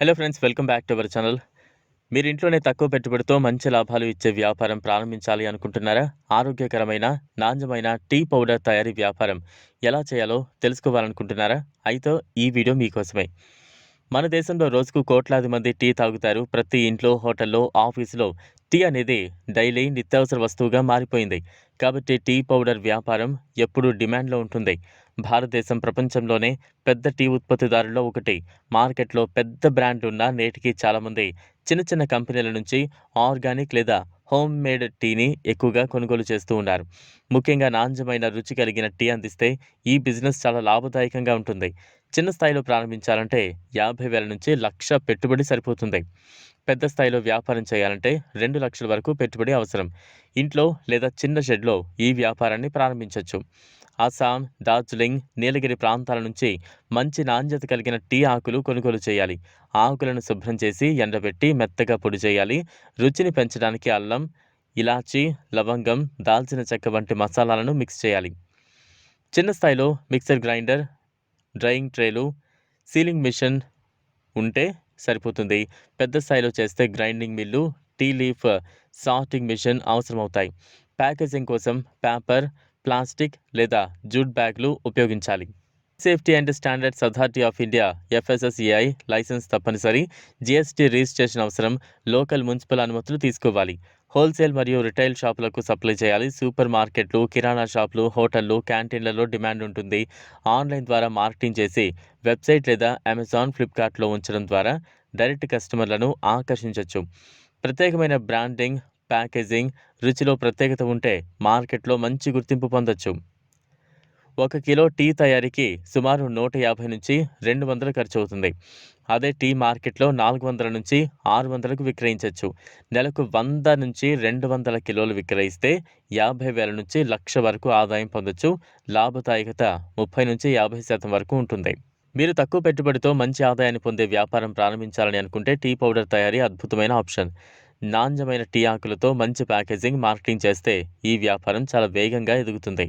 Hello friends welcome back to our channel మీరు ఇంట్లోనే తక్కువ పెట్టుబడితో మంచి లాభాలు ఇచ్చే వ్యాపారం ప్రారంభించాలి అనుకుంటున్నారా? ఆరోగ్యకరమైన నాణ్యమైన టీ పౌడర్ తయారీ వ్యాపారం ఎలా చేయాలో తెలుసుకోవాలనుకుంటున్నారా? అయితే ఈ వీడియో మీకోసమే. మన దేశంలో రోజుకు కోట్లాది మంది టీ తాగుతారు. ప్రతి ఇంట్లో హోటల్లో ఆఫీసులో టీ అనేది డైలీ నిత్యావసర వస్తువుగా మారిపోయింది. కాబట్టి టీ పౌడర్ వ్యాపారం ఎప్పుడూ డిమాండ్లో ఉంటుంది. భారతదేశం ప్రపంచంలోనే పెద్ద టీ ఉత్పత్తిదారుల్లో ఒకటి. మార్కెట్లో పెద్ద బ్రాండ్ ఉన్న నేటికి చాలామంది చిన్న చిన్న కంపెనీల నుంచి ఆర్గానిక్ లేదా హోమ్ మేడ్ టీని ఎక్కువగా కొనుగోలు చేస్తూ ఉన్నారు. ముఖ్యంగా నాణ్యమైన రుచి కలిగిన టీ అందిస్తే ఈ బిజినెస్ చాలా లాభదాయకంగా ఉంటుంది. చిన్న స్థాయిలో ప్రారంభించాలంటే యాభై వేల నుంచి లక్ష పెట్టుబడి సరిపోతుంది. పెద్ద స్థాయిలో వ్యాపారం చేయాలంటే రెండు లక్షల వరకు పెట్టుబడి అవసరం. ఇంట్లో లేదా చిన్న షెడ్లో ఈ వ్యాపారాన్ని ప్రారంభించవచ్చు అస్సాం డార్జిలింగ్ నీలగిరి ప్రాంతాల నుంచి మంచి నాణ్యత కలిగిన టీ ఆకులు కొనుగోలు చేయాలి. ఆకులను శుభ్రం చేసి ఎండబెట్టి మెత్తగా పొడి చేయాలి. రుచిని పెంచడానికి అల్లం ఇలాచి లవంగం దాల్చిన చెక్క వంటి మసాలాలను మిక్స్ చేయాలి. చిన్న స్థాయిలో మిక్సర్ గ్రైండర్ డ్రయింగ్ ట్రేలు సీలింగ్ మిషన్ ఉంటే సరిపోతుంది. పెద్ద స్థాయిలో చేస్తే grinding mill tea leaf sorting machine అవసరమవుతాయి. ప్యాకేజింగ్ కోసం పేపర్ ప్లాస్టిక్ లేదా జూట్ బ్యాగ్లు ఉపయోగించాలి. Safety and standards authority of India FSSAI licence తప్పనిసరి. జిఎస్టీ రిజిస్ట్రేషన్ అవసరం. లోకల్ మున్సిపల్ అనుమతులు తీసుకోవాలి. హోల్సేల్ మరియు రిటైల్ షాపులకు సప్లై చేయాలి. సూపర్ మార్కెట్లు కిరాణా షాపులు హోటళ్ళు క్యాంటీన్లలో డిమాండ్ ఉంటుంది. ఆన్లైన్ ద్వారా మార్కెటింగ్ చేసి వెబ్సైట్ లేదా అమెజాన్ ఫ్లిప్కార్ట్లో ఉంచడం ద్వారా డైరెక్ట్ కస్టమర్లను ఆకర్షించవచ్చు ప్రత్యేకమైన బ్రాండింగ్ ప్యాకేజింగ్ రుచిలో ప్రత్యేకత ఉంటే మార్కెట్లో మంచి గుర్తింపు పొందొచ్చు. ఒక కిలో టీ తయారీకి సుమారు నూట యాభై నుంచి రెండు వందలు ఖర్చు అవుతుంది. అదే టీ మార్కెట్లో నాలుగు వందల నుంచి ఆరు వందలకు విక్రయించవచ్చు నెలకు వంద నుంచి రెండు వందల కిలోలు విక్రయిస్తే యాభై వేల నుంచి లక్ష వరకు ఆదాయం పొందొచ్చు. లాభదాయకత ముప్పై నుంచి యాభై శాతం వరకు ఉంటుంది. మీరు తక్కువ పెట్టుబడితో మంచి ఆదాయాన్ని పొందే వ్యాపారం ప్రారంభించాలని అనుకుంటే టీ పౌడర్ తయారీ అద్భుతమైన ఆప్షన్. నాణ్యమైన టీ ఆకులతో మంచి ప్యాకేజింగ్ మార్కెటింగ్ చేస్తే ఈ వ్యాపారం చాలా వేగంగా ఎదుగుతుంది.